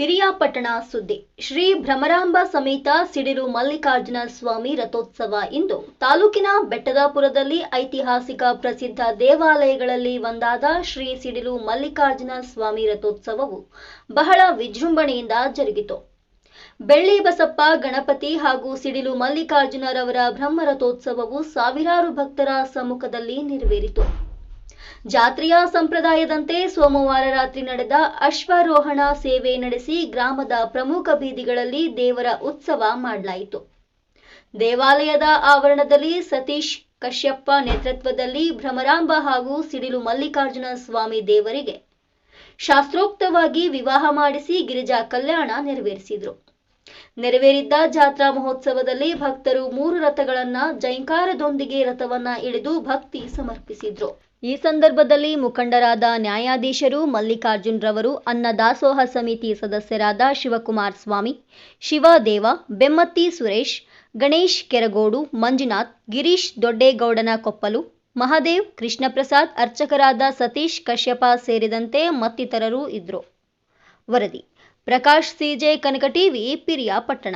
ಪಿರಿಯಾಪಟ್ಟಣ ಸುದ್ದಿ. ಶ್ರೀ ಭ್ರಮರಾಂಬ ಸಮೇತ ಸಿಡಿಲು ಮಲ್ಲಿಕಾರ್ಜುನ ಸ್ವಾಮಿ ರಥೋತ್ಸವ ಇಂದು. ತಾಲೂಕಿನ ಬೆಟ್ಟದಾಪುರದಲ್ಲಿ ಐತಿಹಾಸಿಕ ಪ್ರಸಿದ್ಧ ದೇವಾಲಯಗಳಲ್ಲಿ ಒಂದಾದ ಶ್ರೀ ಸಿಡಿಲು ಮಲ್ಲಿಕಾರ್ಜುನ ಸ್ವಾಮಿ ರಥೋತ್ಸವವು ಬಹಳ ವಿಜೃಂಭಣೆಯಿಂದ ಜರುಗಿತು. ಬೆಳ್ಳಿ ಬಸಪ್ಪ, ಗಣಪತಿ ಹಾಗೂ ಸಿಡಿಲು ಮಲ್ಲಿಕಾರ್ಜುನರವರ ಬ್ರಹ್ಮರಥೋತ್ಸವವು ಸಾವಿರಾರು ಭಕ್ತರ ಸಮ್ಮುಖದಲ್ಲಿ ನೆರವೇರಿತು. ಜಾತ್ರೆಯ ಸಂಪ್ರದಾಯದಂತೆ ಸೋಮವಾರ ರಾತ್ರಿ ನಡೆದ ಅಶ್ವಾರೋಹಣ ಸೇವೆ ನಡೆಸಿ ಗ್ರಾಮದ ಪ್ರಮುಖ ಬೀದಿಗಳಲ್ಲಿ ದೇವರ ಉತ್ಸವ ಮಾಡಲಾಯಿತು. ದೇವಾಲಯದ ಆವರಣದಲ್ಲಿ ಸತೀಶ್ ಕಶ್ಯಪ್ಪ ನೇತೃತ್ವದಲ್ಲಿ ಭ್ರಮರಾಂಬ ಹಾಗೂ ಸಿಡಿಲು ಮಲ್ಲಿಕಾರ್ಜುನ ಸ್ವಾಮಿ ದೇವರಿಗೆ ಶಾಸ್ತ್ರೋಕ್ತವಾಗಿ ವಿವಾಹ ಮಾಡಿಸಿ ಗಿರಿಜಾ ಕಲ್ಯಾಣ ನೆರವೇರಿಸಿದರು. ನೆರವೇರಿದ್ದ ಜಾತ್ರಾ ಮಹೋತ್ಸವದಲ್ಲಿ ಭಕ್ತರು ಮೂರು ರಥಗಳನ್ನ ಜೈಂಕಾರದೊಂದಿಗೆ ರಥವನ್ನ ಇಳಿದು ಭಕ್ತಿ ಸಮರ್ಪಿಸಿದ್ರು. ಈ ಸಂದರ್ಭದಲ್ಲಿ ಮುಖಂಡರಾದ ನ್ಯಾಯಾಧೀಶರು ಮಲ್ಲಿಕಾರ್ಜುನ್ ರವರು ಅನ್ನದಾಸೋಹ ಸಮಿತಿ ಸದಸ್ಯರಾದ ಶಿವಕುಮಾರ್ ಸ್ವಾಮಿ, ಶಿವದೇವ, ಬೆಮ್ಮತ್ತಿ ಸುರೇಶ್, ಗಣೇಶ್ ಕೆರಗೋಡು, ಮಂಜುನಾಥ್, ಗಿರೀಶ್ ದೊಡ್ಡೇಗೌಡನ ಕೊಪ್ಪಲು, ಮಹಾದೇವ್, ಕೃಷ್ಣಪ್ರಸಾದ್ ಅರ್ಚಕರಾದ ಸತೀಶ್ ಕಶ್ಯಪ ಸೇರಿದಂತೆ ಮತ್ತಿತರರು ಇದ್ರು. ವರದಿ Prakash C J Kanaka TV Piriyapatna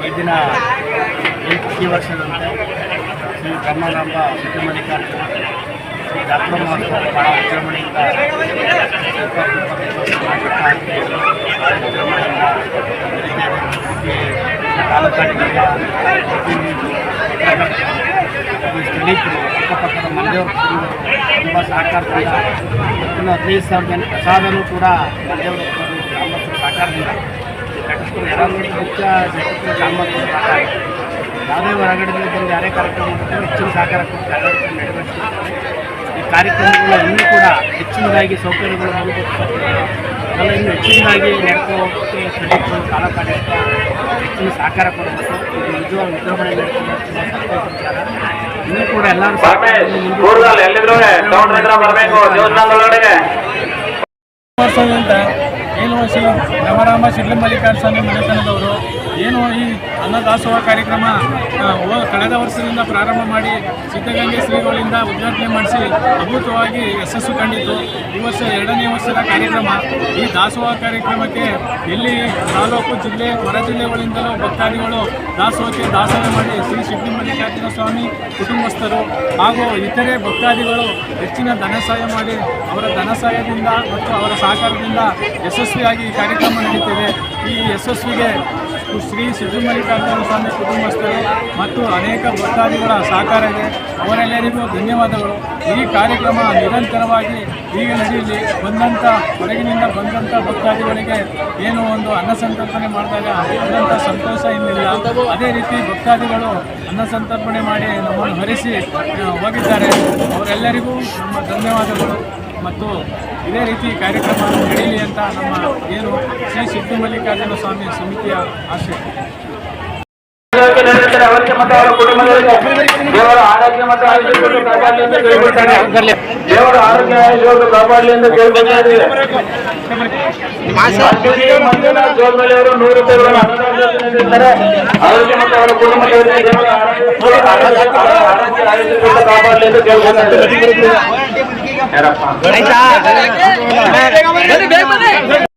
ಈ ದಿನ ಈ- ಈ ವರ್ಷದಂತೆ ಶ್ರೀ ಬ್ರಹ್ಮರಾಂಬ ಸಿದ್ದಮಲ್ಲಿಕಾರ್ಜುನ ಶ್ರೀ ಜಾತ್ರಾ ಮಹೋತ್ಸವ ಬಹಳ ವಿಜೃಂಭಣೆಯಿಂದ ಸ್ಥಳೀಕರು ಅಕ್ಕಪಕ್ಕದ ಮನೆಯವರು ತುಂಬ ಸಹಕಾರದಿಂದ ಇನ್ನು ಹದಿನೈದು ಸಾವಿರ ಜನ ಪ್ರಸಾದನೂ ಕೂಡ ಮನೆಯವರು ಗ್ರಾಮಸ್ಥರ ಸಹಕಾರದಿಂದ ಯಾರಾದ್ರೂ ಮುಖ್ಯ ಜಗತ್ತಿನ ಕಾಮಗಾರಿ ಯಾವುದೇ ಹೊರಗಡೆಯಿಂದ ಬಂದು ಯಾರೇ ಕಾರ್ಯಕ್ರಮ ಮಾಡಿದ್ರು ಹೆಚ್ಚಿನ ಸಹಕಾರ ಕೊಟ್ಟು ನೆರವೇರಿಸ್ತಿರ್ತಾರೆ ಈ ಕಾರ್ಯಕ್ರಮಗಳು ಇನ್ನೂ ಕೂಡ ಹೆಚ್ಚಿನದಾಗಿ ಸೌಕರ್ಯಗಳು ಮೂಲಭೂತ ಇನ್ನು ಹೆಚ್ಚಿನದಾಗಿ ಇನ್ನೂ ಹೆಚ್ಚಿನದಾಗಿ ಕಾಲ ತಾಲೂಕಾಡಳಿತ ಹೆಚ್ಚಿನ ಸಹಕಾರ ಕೊಡಬೇಕು. ಇದು ನಿಜವಾಗಿ ವಿಜೃಂಭಣೆ ವಿಚಾರ ಇನ್ನೂ ಕೂಡ ಎಲ್ಲರೂ ಕೂಡಲೇ ವರ್ಷದಿಂದ ಏಳು ವರ್ಷ ನವರಾಮ ಶಿಡ್ಲಿ ಮಲ್ಲಿಕಾರ್ಜುನ ಸ್ವಾಮಿ ಮನೆತನದವರು. ಏನು ಈ ಅನ್ನದಾಸೋಹ ಕಾರ್ಯಕ್ರಮ ಕಳೆದ ವರ್ಷದಿಂದ ಪ್ರಾರಂಭ ಮಾಡಿ ಸಿದ್ಧಗಂಗೆ ಶ್ರೀಗಳಿಂದ ಉದ್ಘಾಟನೆ ಮಾಡಿಸಿ ಅದ್ಭುತವಾಗಿ ಯಶಸ್ಸು ಕಂಡಿತು. ಈ ವರ್ಷ ಎರಡನೇ ವರ್ಷದ ಕಾರ್ಯಕ್ರಮ. ಈ ದಾಸೋಹ ಕಾರ್ಯಕ್ರಮಕ್ಕೆ ಇಲ್ಲಿ ತಾಲೂಕು ಜಿಲ್ಲೆ, ಹೊರ ಜಿಲ್ಲೆಗಳಿಂದಲೂ ಭಕ್ತಾದಿಗಳು ದಾಸೋಹಕ್ಕೆ ದಾಸೋಹ ಮಾಡಿ ಶ್ರೀ ಶಿಕ್ಷಣ ಮಲ್ಲಿಕಾರ್ಜುನ ಸ್ವಾಮಿ, ಕುಟುಂಬಸ್ಥರು ಹಾಗೂ ಇತರೆ ಭಕ್ತಾದಿಗಳು ಹೆಚ್ಚಿನ ಧನ ಸಹಾಯ ಮಾಡಿ ಅವರ ಧನ ಸಹಾಯದಿಂದ ಮತ್ತು ಅವರ ಸಹಕಾರದಿಂದ ಯಶಸ್ವಿಯಾಗಿ ಈ ಕಾರ್ಯಕ್ರಮ ನಡೀತಿದೆ. ಈ ಯಶಸ್ವಿಗೆ ಶ್ರೀ ಸಿದ್ದುಮಲ್ಲಿಕಾರ್ಜುನ ಸ್ವಾಮಿ ಕುಟುಂಬಸ್ಥರು ಮತ್ತು ಅನೇಕ ಭಕ್ತಾದಿಗಳ ಸಹಕಾರ ಇದೆ. ಅವರೆಲ್ಲರಿಗೂ ಧನ್ಯವಾದಗಳು. ಈ ಕಾರ್ಯಕ್ರಮ ನಿರಂತರವಾಗಿ ಈಗ ನಡೆಯಲಿ ಬಂದಂಥ ಹೊರಗಿನಿಂದ ಬಂದಂಥ ಭಕ್ತಾದಿಗಳಿಗೆ ಏನು ಒಂದು ಅನ್ನ ಸಂತರ್ಪಣೆ ಮಾಡಿದಾಗ ಆದಂಥ ಸಂತೋಷ ಇನ್ನಿಲ್ಲ. ಅದೇ ರೀತಿ ಭಕ್ತಾದಿಗಳು ಅನ್ನ ಸಂತರ್ಪಣೆ ಮಾಡಿ ನಮ್ಮನ್ನು ಹರಿಸಿ ಹೋಗಿದ್ದಾರೆ. ಅವರೆಲ್ಲರಿಗೂ ನಮ್ಮ ಧನ್ಯವಾದಗಳು. ಮತ್ತು ಇದೇ ರೀತಿ ಕಾರ್ಯಕ್ರಮ ನಡೆಯಲಿ ಅಂತ ನಮ್ಮ ಏನು ಶ್ರೀ ಸಿದ್ದು ಮಲ್ಲಿಕಾರ್ಜುನ ಸ್ವಾಮಿ ಸಮಿತಿಯ ಆಶಯ. ದೇವರ ಆರೋಗ್ಯ ಮತ್ತು ಆಯುಷ್ಯ ಕಾಪಾಡಲಿ ಎಂದು ಕೇಳ್ಕೊಳ್ತಾರೆ. ದೇವರ ಆರೋಗ್ಯ ಆಯುಷ್ಯ ಕಾಪಾಡಲಿ ಮಂಜುನಾಥ್ ಅವರು ನೂರು ಅನುದಾನ ನೀಡಿದ್ದಾರೆ. ಅವರಿಗೆ ಮತ್ತು ಅವರ ಕುಟುಂಬದವರಿಗೆ ದೇವರ ಆರೋಗ್ಯ ಆರೋಗ್ಯ ಆಯುಷ್ಯ ಕಾಪಾಡಲಿ ಎಂದು ಕೇಳ್ಕೊಳ್ತಾರೆ. ऐसा